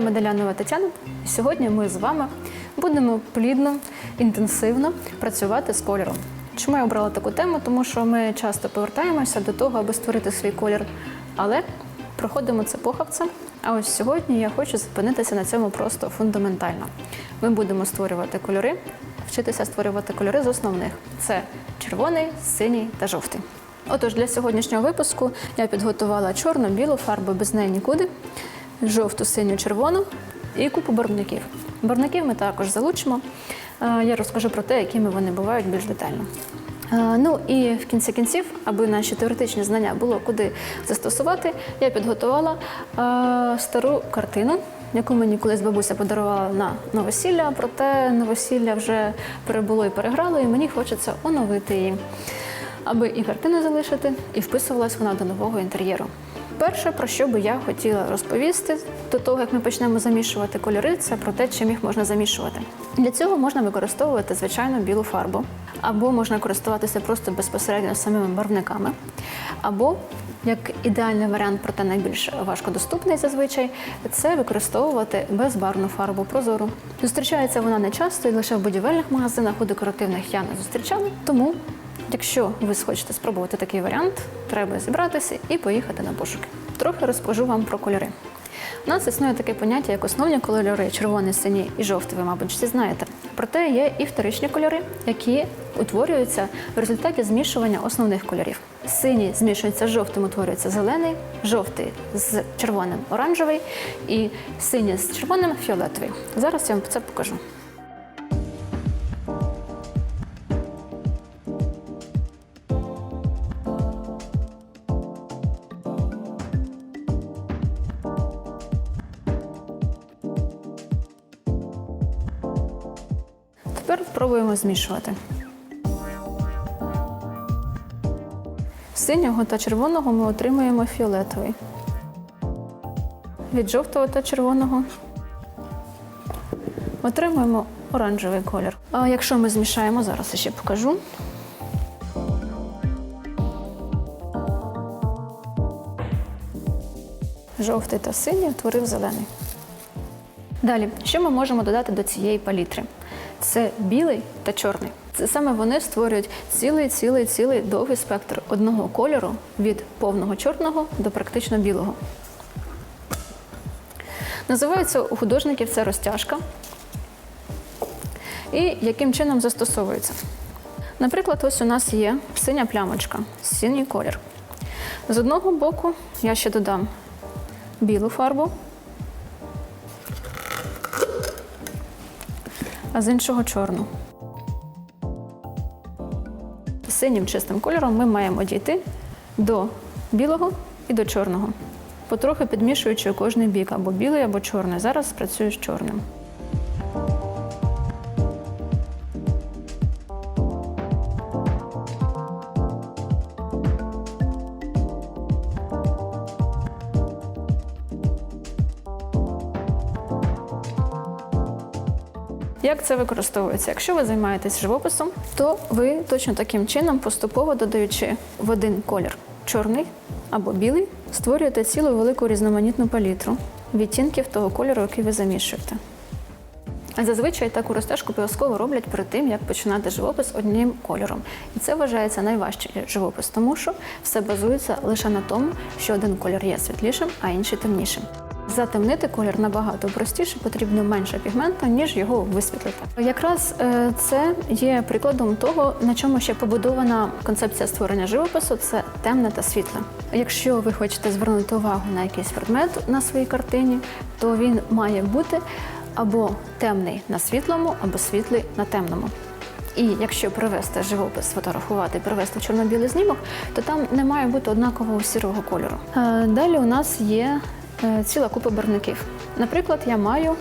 Я Медалянова Тетяна. Сьогодні ми з вами будемо плідно, інтенсивно працювати з кольором. Чому я обрала таку тему? Тому що ми часто повертаємося до того, аби створити свій колір, але проходимо це похабцем. А ось сьогодні я хочу зупинитися на цьому просто фундаментально. Ми будемо створювати кольори, вчитися створювати кольори з основних: це червоний, синій та жовтий. Отож, для сьогоднішнього випуску я підготувала чорну, білу фарбу без неї нікуди, жовту, синю, червону і купу барвників. Барвників ми також залучимо. Е, Я розкажу про те, якими вони бувають більш детально. Е, Ну і в кінці кінців, аби наші теоретичні знання було куди застосувати, я підготувала е, стару картину, яку мені колись бабуся подарувала на новосілля, проте новосілля вже перебуло і переграло, і мені хочеться оновити її аби і картину залишити, і вписувалась вона до нового інтер'єру. Перше, про що би я хотіла розповісти до того, як ми почнемо замішувати кольори, це про те, чим їх можна замішувати. Для цього можна використовувати звичайну білу фарбу, або можна користуватися просто безпосередньо самими барвниками, або як ідеальний варіант, проте найбільш важкодоступний зазвичай, це використовувати безбарвну фарбу прозору. Зустрічається вона не часто і лише в будівельних магазинах, у декоративних я не зустрічала, тому Якщо ви схочете спробувати такий варіант, треба зібратися і поїхати на пошуки. Трохи розкажу вам про кольори. У нас існує таке поняття, як основні кольори червоний, синій і жовтий, ви, мабуть, всі знаєте. Проте є і вторичні кольори, які утворюються в результаті змішування основних кольорів. Синій змішується з жовтим, утворюється зелений, жовтий з червоним оранжевий і синій з червоним фіолетовий. Зараз я вам це покажу. Тепер пробуємо змішувати. Синього та червоного ми отримуємо фіолетовий. Від жовтого та червоного отримуємо оранжевий колір. А якщо ми змішаємо, зараз я ще покажу. Жовтий та синій утворив зелений. Далі, що ми можемо додати до цієї палітри? Це білий та чорний. Це саме вони створюють цілий, цілий, цілий довгий спектр одного кольору від повного чорного до практично білого. Називається у художників це розтяжка. І яким чином застосовується? Наприклад, ось у нас є синя плямочка, синій колір. З одного боку я ще додам білу фарбу, а з іншого чорну. Синім чистим кольором ми маємо дійти до білого і до чорного, потрохи підмішуючи кожний бік або білий, або чорний. Зараз працюю з чорним. Як це використовується? Якщо ви займаєтесь живописом, то ви точно таким чином, поступово додаючи в один колір чорний або білий, створюєте цілу велику різноманітну палітру відтінків того кольору, який ви замішуєте. Зазвичай таку розтяжку обов'язково роблять перед тим, як починати живопис одним кольором. І це вважається найважчий живопис, тому що все базується лише на тому, що один колір є світлішим, а інший темнішим. Затемнити колір набагато простіше, потрібно менше пігменту, ніж його висвітлити. Якраз е, це є прикладом того, на чому ще побудована концепція створення живопису це темне та світле. Якщо ви хочете звернути увагу на якийсь предмет на своїй картині, то він має бути або темний на світлому, або світлий на темному. І якщо привести живопис, сфотографувати і привести чорно-білий знімок, то там не має бути однакового сірого кольору. Е, Далі у нас є ціла купа барвників. Наприклад, я маю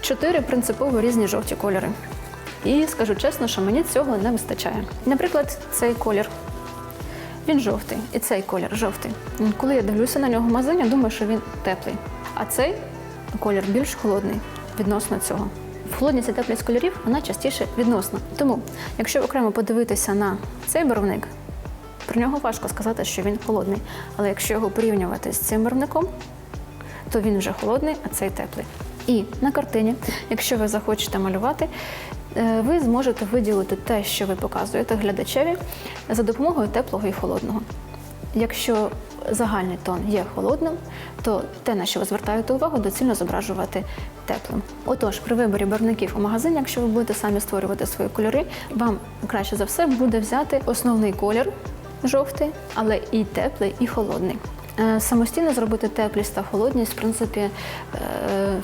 чотири принципово різні жовті кольори. І скажу чесно, що мені цього не вистачає. Наприклад, цей колір. Він жовтий, і цей колір жовтий. Коли я дивлюся на нього в магазині, думаю, що він теплий. А цей колір більш холодний відносно цього. Холодність і теплість кольорів вона частіше відносна. Тому, якщо окремо подивитися на цей барвник, про нього важко сказати, що він холодний. Але якщо його порівнювати з цим барвником, то він вже холодний, а цей теплий. І на картині, якщо ви захочете малювати, е, ви зможете виділити те, що ви показуєте глядачеві, за допомогою теплого і холодного. Якщо загальний тон є холодним, то те, на що ви звертаєте увагу, доцільно зображувати теплим. Отож, при виборі барвників у магазині, якщо ви будете самі створювати свої кольори, вам краще за все буде взяти основний колір жовтий, але і теплий, і холодний. Е, Самостійно зробити теплість та холодність, в принципі, е,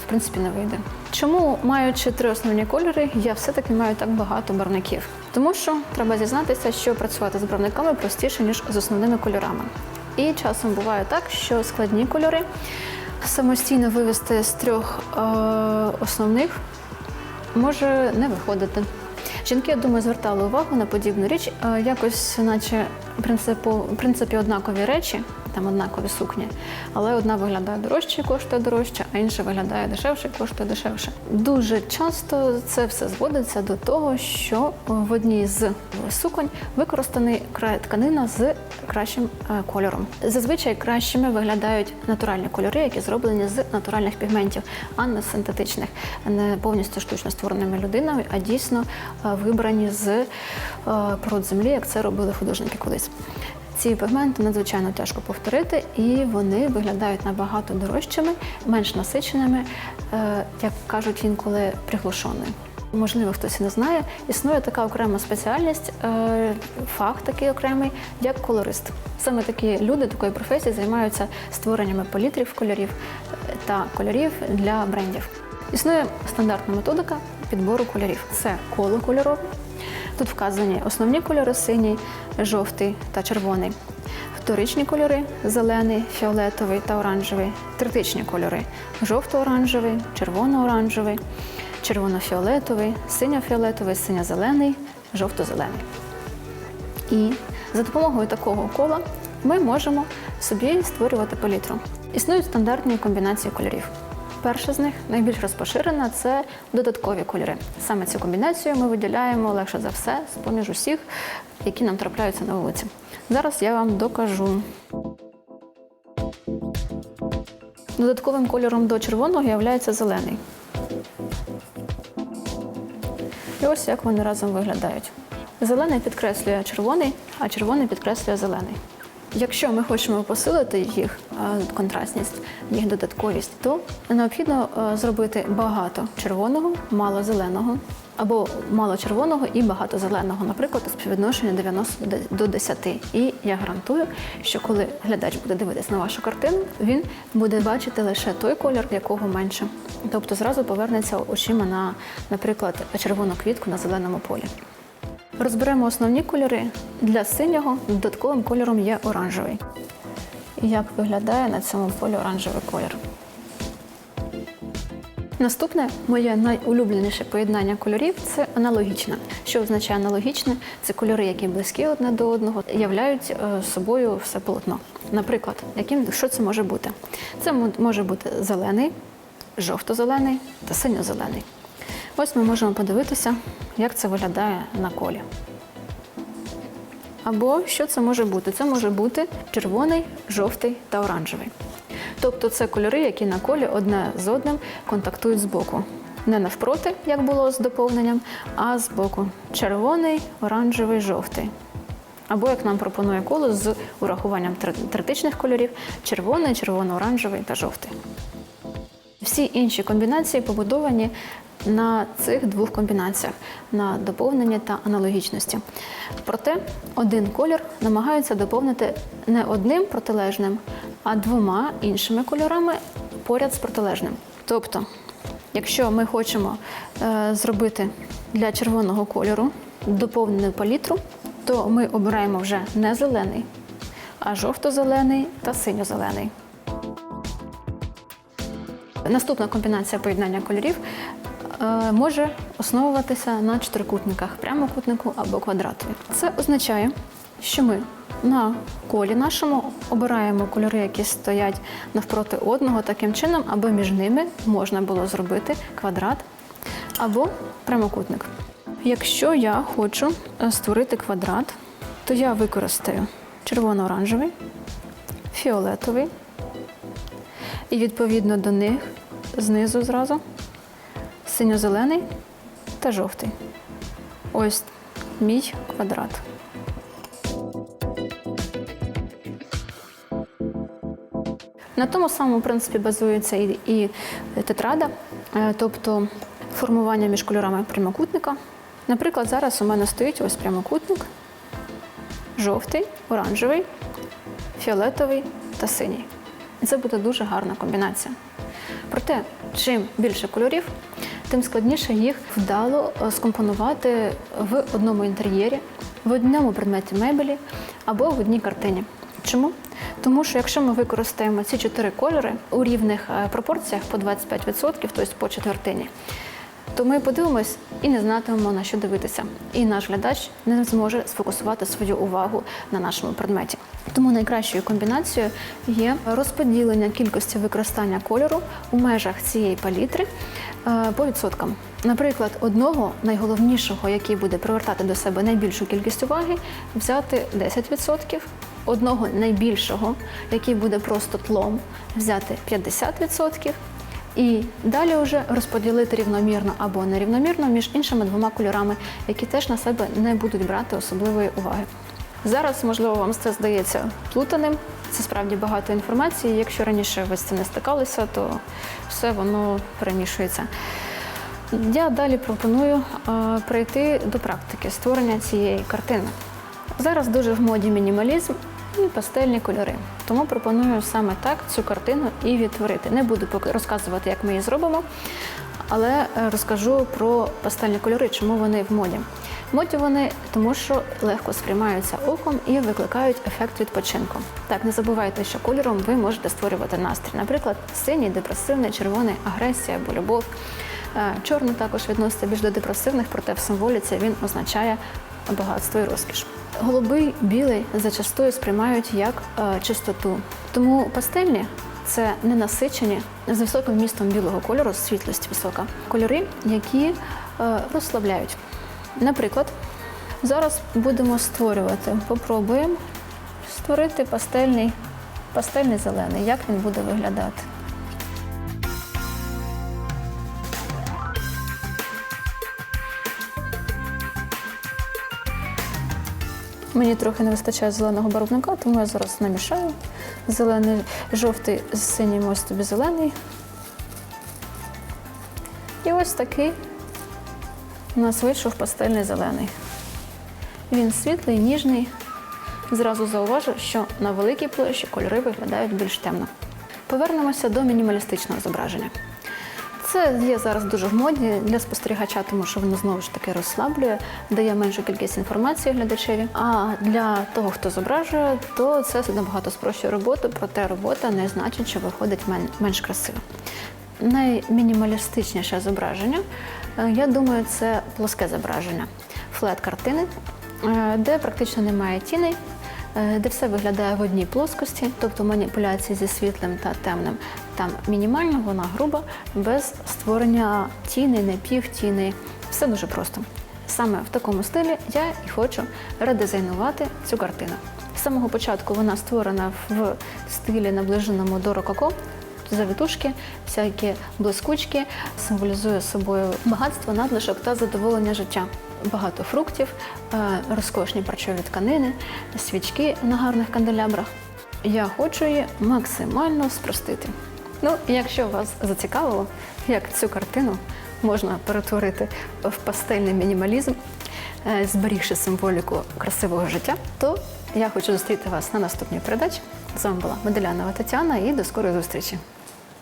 в принципі, не вийде. Чому, маючи три основні кольори, я все-таки маю так багато барвників? Тому що треба зізнатися, що працювати з барвниками простіше, ніж з основними кольорами. І часом буває так, що складні кольори самостійно вивести з трьох е, основних може не виходити. Жінки, я думаю, звертали увагу на подібну річ, е, якось, наче принципу, в принципі, однакові речі, там однакові сукні, але одна виглядає дорожче, коштує дорожче, а інша виглядає дешевше, коштує дешевше. Дуже часто це все зводиться до того, що в одній з суконь використаний край тканина з кращим е, кольором. Зазвичай кращими виглядають натуральні кольори, які зроблені з натуральних пігментів, а не синтетичних, не повністю штучно створеними людиною, а дійсно е, вибрані з е, пород землі, як це робили художники колись. Ці пігменти надзвичайно тяжко повторити, і вони виглядають набагато дорожчими, менш насиченими, е, як кажуть інколи, приглушеними. Можливо, хтось і не знає, існує така окрема спеціальність, е, фах такий окремий, як колорист. Саме такі люди такої професії займаються створеннями палітрів кольорів е, та кольорів для брендів. Існує стандартна методика підбору кольорів. Це коло кольорове. Тут вказані основні кольори синій, жовтий та червоний. Вторичні кольори зелений, фіолетовий та оранжевий. Третичні кольори жовто-оранжевий, червоно-оранжевий, червоно-фіолетовий, синьо-фіолетовий, синьо-зелений, жовто-зелений. І за допомогою такого кола ми можемо собі створювати палітру. Існують стандартні комбінації кольорів. Перша з них найбільш розпоширена це додаткові кольори. Саме цю комбінацію ми виділяємо легше за все з поміж усіх, які нам трапляються на вулиці. Зараз я вам докажу. Додатковим кольором до червоного є зелений. І ось як вони разом виглядають. Зелений підкреслює червоний, а червоний підкреслює зелений. Якщо ми хочемо посилити їх контрастність, їх додатковість, то необхідно е, зробити багато червоного, мало зеленого, або мало червоного і багато зеленого, наприклад, у співвідношенні 90 до 10. І я гарантую, що коли глядач буде дивитись на вашу картину, він буде бачити лише той колір, якого менше. Тобто зразу повернеться очима на, наприклад, червону квітку на зеленому полі. Розберемо основні кольори. Для синього додатковим кольором є оранжевий. Як виглядає на цьому полі оранжевий колір. Наступне моє найулюбленіше поєднання кольорів це аналогічне. Що означає аналогічне? Це кольори, які близькі одне до одного, являють е, собою все полотно. Наприклад, яким що це може бути? Це може бути зелений, жовто-зелений та синьо-зелений. Ось ми можемо подивитися, як це виглядає на колі. Або що це може бути? Це може бути червоний, жовтий та оранжевий. Тобто це кольори, які на колі одне з одним контактують збоку. Не навпроти, як було з доповненням, а збоку. Червоний, оранжевий, жовтий. Або як нам пропонує коло з урахуванням тр- третичних кольорів червоний, червоно-оранжевий та жовтий. Всі інші комбінації побудовані на цих двох комбінаціях на доповненні та аналогічності. Проте один колір намагаються доповнити не одним протилежним, а двома іншими кольорами поряд з протилежним. Тобто, якщо ми хочемо е, зробити для червоного кольору доповнену палітру, то ми обираємо вже не зелений, а жовто-зелений та синьо-зелений. Наступна комбінація поєднання кольорів може основуватися на чотирикутниках, прямокутнику або квадратові. Це означає, що ми на колі нашому обираємо кольори, які стоять навпроти одного, таким чином, аби між ними можна було зробити квадрат або прямокутник. Якщо я хочу е, створити квадрат, то я використаю червоно-оранжевий, фіолетовий, І відповідно до них знизу зразу синьо-зелений та жовтий. Ось мій квадрат. На тому самому принципі базується і, і тетрада, е, тобто формування між кольорами прямокутника. Наприклад, зараз у мене стоїть ось прямокутник, жовтий, оранжевий, фіолетовий та синій. І це буде дуже гарна комбінація. Проте, чим більше кольорів, тим складніше їх вдало е, скомпонувати в одному інтер'єрі, в одному предметі мебелі або в одній картині. Чому? Тому що якщо ми використаємо ці чотири кольори у рівних е, пропорціях по 25%, тобто по четвертині, то ми подивимось і не знатимемо на що дивитися. І наш глядач не зможе сфокусувати свою увагу на нашому предметі. Тому найкращою комбінацією є розподілення кількості використання кольору у межах цієї палітри по відсоткам. Наприклад, одного найголовнішого, який буде привертати до себе найбільшу кількість уваги, взяти 10%, одного найбільшого, який буде просто тлом, взяти 50%, і далі вже розподілити рівномірно або нерівномірно між іншими двома кольорами, які теж на себе не будуть брати особливої уваги. Зараз, можливо, вам це здається плутаним. Це справді багато інформації. Якщо раніше ви з цим не стикалися, то все воно перемішується. Я далі пропоную е, перейти до практики створення цієї картини. Зараз дуже в моді мінімалізм і пастельні кольори. Тому пропоную саме так цю картину і відтворити. Не буду розказувати, як ми її зробимо, але е, розкажу про пастельні кольори, чому вони в моді. В моді вони тому, що легко сприймаються оком і викликають ефект відпочинку. Так, не забувайте, що кольором ви можете створювати настрій. Наприклад, синій, депресивний, червоний, агресія або любов. Е, Чорний також відноситься більш до депресивних, проте в символіці він означає багатство і розкіш. Голубий, білий зачастую сприймають як е, чистоту. Тому пастельні це ненасичені з високим вмістом білого кольору, світлість висока. Кольори, які е, розслабляють. Наприклад, зараз будемо створювати, попробуємо створити пастельний, пастельний зелений. Як він буде виглядати? Мені трохи не вистачає зеленого барвника, тому я зараз намішаю. Зелений, жовтий з синім, ось тобі зелений. І ось такий у нас вийшов пастельний зелений. Він світлий, ніжний. Зразу зауважу, що на великій площі кольори виглядають більш темно. Повернемося до мінімалістичного зображення. Це є зараз дуже в моді для спостерігача, тому що воно знову ж таки розслаблює, дає меншу кількість інформації глядачеві. А для того, хто зображує, то це набагато спрощує роботу, проте робота не значить, що виходить менш красиво. Наймінімалістичніше зображення, я думаю, це плоске зображення, флет картини, е, де практично немає тіней, е, де все виглядає в одній плоскості, тобто маніпуляції зі світлим та темним там мінімально, вона груба, без створення тіни, напівтіни. Все дуже просто. Саме в такому стилі я і хочу редизайнувати цю картину. З самого початку вона створена в стилі наближеному до рококо. Завітушки, всякі блискучки, символізує собою багатство, надлишок та задоволення життя. Багато фруктів, е, розкошні парчові тканини, свічки на гарних канделябрах. Я хочу її максимально спростити. Ну, якщо вас зацікавило, як цю картину можна перетворити в пастельний мінімалізм, е, зберігши символіку красивого життя, то я хочу зустріти вас на наступній передачі. З вами була Меделянова Тетяна і до скорої зустрічі.